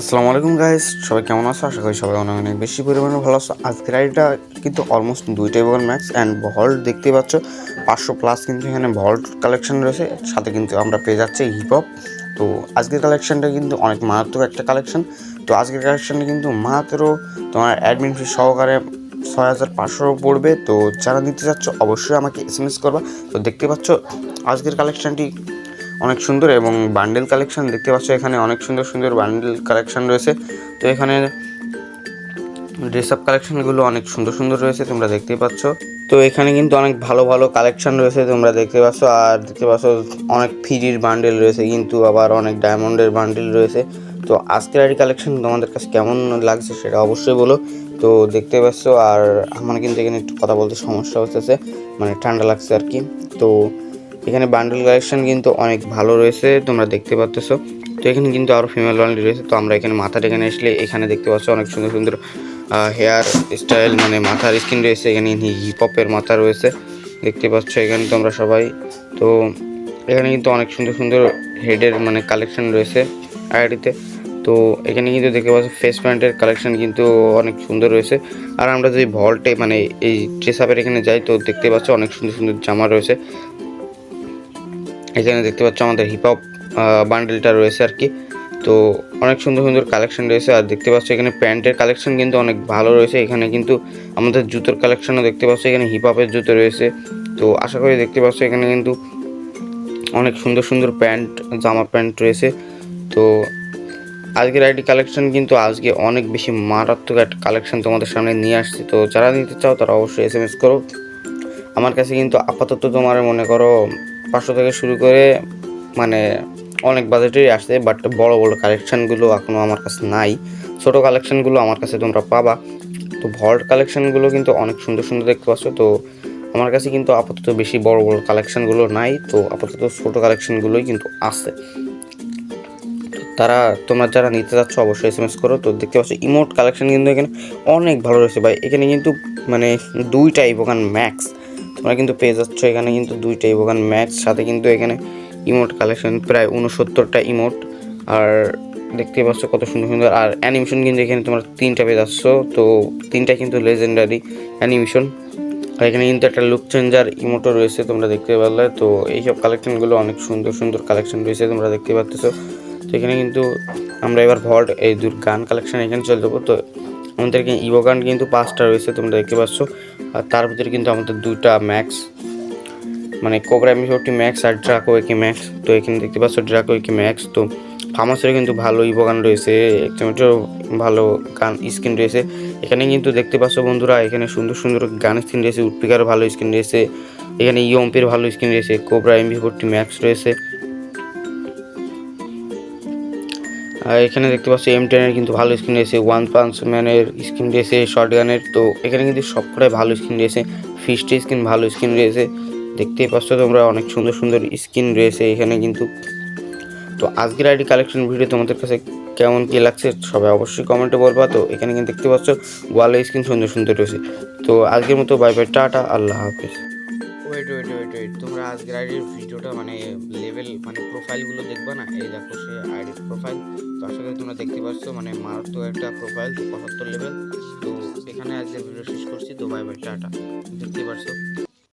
আসসালামু আলাইকুম গাইস সবাই কেমন আছো? আশা করি সবাই অনেক অনেক বেশি পরিমাণে ভালো আছো। আজকের আইডিটা কিন্তু অলমোস্ট দুইটাই বল ম্যাক্স অ্যান্ড ভল্ট দেখতে পাচ্ছ, পাঁচশো প্লাস কিন্তু এখানে ভল্ট কালেকশন রয়েছে। সাথে কিন্তু আমরা পেয়ে যাচ্ছি হিপ হপ তো আজকের কালেকশনটা কিন্তু অনেক মারাত্মক একটা কালেকশন তো আজকের কালেকশানটা কিন্তু মাত্র তোমার অ্যাডমিন ফি সহকারে ছয় হাজার পাঁচশো পড়বে। তো যারা নিতে চাচ্ছ, অবশ্যই আমাকে এস এম এস করবা। তো দেখতে পাচ্ছ, আজকের কালেকশনটি অনেক সুন্দর এবং বান্ডেল কালেকশন দেখতে পাচ্ছ, এখানে অনেক সুন্দর সুন্দর বান্ডেল কালেকশন রয়েছে। তো এখানে ড্রেস আপ কালেকশনগুলো অনেক সুন্দর সুন্দর রয়েছে, তোমরা দেখতেই পাচ্ছ। তো এখানে কিন্তু অনেক ভালো ভালো কালেকশন রয়েছে, তোমরা দেখতে পাচ্ছ। আর দেখতে পাচ্ছ, অনেক ফ্রির বান্ডেল রয়েছে, কিন্তু আবার অনেক ডায়মন্ডের বান্ডেল রয়েছে। তো আজকের আইডি কালেকশন তোমাদের কাছে কেমন লাগছে সেটা অবশ্যই বলো। তো দেখতে পাচ্ছ, আর আমার কিন্তু এখানে একটু কথা বলতে সমস্যা হচ্ছে মানে ঠান্ডা লাগছে আর কি। তো এখানে বান্ডেল কালেকশন কিন্তু অনেক ভালো রয়েছে, তোমরা দেখতে পাচ্ছ তো এখানে কিন্তু আরও ফিমেল বান্ডেল রয়েছে, তো আমরা এখানে মাথার এখানে আসলে এখানে দেখতে পাচ্ছ অনেক সুন্দর সুন্দর হেয়ার স্টাইল মানে মাথার স্কিন রয়েছে, এখানে হিপ হপের মাথা রয়েছে, দেখতে পাচ্ছ এখানে তোমরা সবাই। তো এখানে কিন্তু অনেক সুন্দর সুন্দর হেডের মানে কালেকশন রয়েছে আইডিতে। তো এখানে কিন্তু দেখতে পাচ্ছ ফেস প্যান্টের কালেকশন কিন্তু অনেক সুন্দর রয়েছে। আর আমরা যদি ভল্টে মানে এই ড্রেস আপের এখানে যাই, তো দেখতে পাচ্ছ অনেক সুন্দর সুন্দর জামা রয়েছে। এখানে দেখতে পাচ্ছ আমাদের হিপ হপ বান্ডেলটা রয়েছে আর কি। তো অনেক সুন্দর সুন্দর কালেকশন রয়েছে আর দেখতে পাচ্ছ এখানে প্যান্টের কালেকশন কিন্তু অনেক ভালো রয়েছে। এখানে কিন্তু আমাদের জুতোর কালেকশনও দেখতে পাচ্ছ, এখানে হিপ হপের জুতো রয়েছে। তো আশা করি দেখতে পাচ্ছ এখানে কিন্তু অনেক সুন্দর সুন্দর প্যান্ট, জামা প্যান্ট রয়েছে। তো আজকের আইডি কালেকশন কিন্তু আজকে অনেক বেশি মারাত্মক একটা কালেকশন তোমাদের সামনে নিয়ে আসছে। তো যারা নিতে চাও তারা অবশ্যই এস এম এস করো। আমার কাছে কিন্তু আপাতত তোমার মনে করো পাঁচশো থেকে শুরু করে মানে অনেক বাজেটেরই আসছে বাট বড় বড় কালেকশানগুলো এখনও আমার কাছে নাই। ছোটো কালেকশানগুলো আমার কাছে তোমরা পাবা। তো ভল্ট কালেকশানগুলো কিন্তু অনেক সুন্দর সুন্দর দেখতে পাচ্ছ, তো আমার কাছে কিন্তু আপাতত বেশি বড় বড় কালেকশানগুলো নাই, তো আপাতত ছোটো কালেকশানগুলোই কিন্তু আছে। তারা তোমরা যারা নিতে যাচ্ছ অবশ্যই এস এম এস করো, তো দেখতে পাচ্ছ ইমোট কালেকশান কিন্তু এখানে অনেক ভালো রয়েছে ভাই। এখানে কিন্তু মানে দুইটা ওখান ম্যাক্স তোমরা কিন্তু পেয়ে যাচ্ছ এখানে কিন্তু দুইটা ইভোগান ম্যাক্স সাথে কিন্তু এখানে ইমোট কালেকশন প্রায় উনসত্তরটা ইমোট। আর দেখতে পাচ্ছ কত সুন্দর সুন্দর। আর অ্যানিমেশন কিন্তু এখানে তোমরা তিনটা পেয়ে যাচ্ছ। তো তিনটা কিন্তু লেজেন্ডারি অ্যানিমেশন আর এখানে কিন্তু একটা লুক চেঞ্জার ইমোটো রয়েছে তোমরা দেখতে পারলে। তো এইসব কালেকশনগুলো অনেক সুন্দর সুন্দর কালেকশন রয়েছে তোমরা দেখতে পাচ্ছ তো এখানে কিন্তু আমরা এবার ভল্ট এই দূর গান কালেকশন এখানে চলে যাব। তো আমাদেরকে ইভো গান কিন্তু পাঁচটা রয়েছে, তোমরা দেখতে পাচ্ছ। আর তার ভিতরে কিন্তু আমাদের দুইটা ম্যাক্স মানে কোবরা ফোরটি ম্যাক্স আর ড্রাকো একে ম্যাক্স তো এখানে দেখতে পাচ্ছ ড্রাকো একে ম্যাক্স তো ফার্মাসের কিন্তু ভালো ইভো গান রয়েছে একটু ভালো গান স্ক্রিন রয়েছে। এখানে কিন্তু দেখতে পাচ্ছ বন্ধুরা, এখানে সুন্দর সুন্দর গান স্কিন রয়েছে, উৎপিকারও ভালো স্ক্রিন রয়েছে। এখানে ইয়ম্পির ভালো স্ক্রিন রয়েছে কোবরা এমবি ফোরটি ম্যাক্স রয়েছে। আর এখানে দেখতে পাচ্ছি এম টেনের কিন্তু ভালো স্ক্রিন রয়েছে ওয়ান পাঞ্চ ম্যানের স্ক্রিন রয়েছে শর্ট গানের তো এখানে কিন্তু সবকটাই ভালো স্ক্রিন রয়েছে ফিস্টি স্ক্রিন ভালো স্ক্রিন রয়েছে। দেখতেই পাচ্ছ তোমরা অনেক সুন্দর সুন্দর স্ক্রিন রয়েছে এখানে কিন্তু। তো আজকের আইডি কালেকশন ভিডিও তোমাদের কাছে কেমন কী লাগছে সবাই অবশ্যই কমেন্টে বলবা। তো এখানে কিন্তু দেখতে পাচ্ছ ওয়ালে স্ক্রিন সুন্দর সুন্দর রয়েছে। তো আজকের মতো বাই বাই টাটা, আল্লাহ হাফেজ। ওয়েট ওয়েট ওয়েট ওয়েট তোমরা আজকের আইডির ভিডিওটা মানে লেভেল মানে প্রোফাইলগুলো দেখবা না? এই দেখো সে আইডির প্রোফাইল তো আশা করি তোমরা দেখতে পাচ্ছ মানে মারাত্মক একটা প্রোফাইল তো পঁচাত্তর লেভেল তো এখানে আজকের ভিডিও শেষ করছি। তো বাই বাই টাটা। দেখতে পাচ্ছ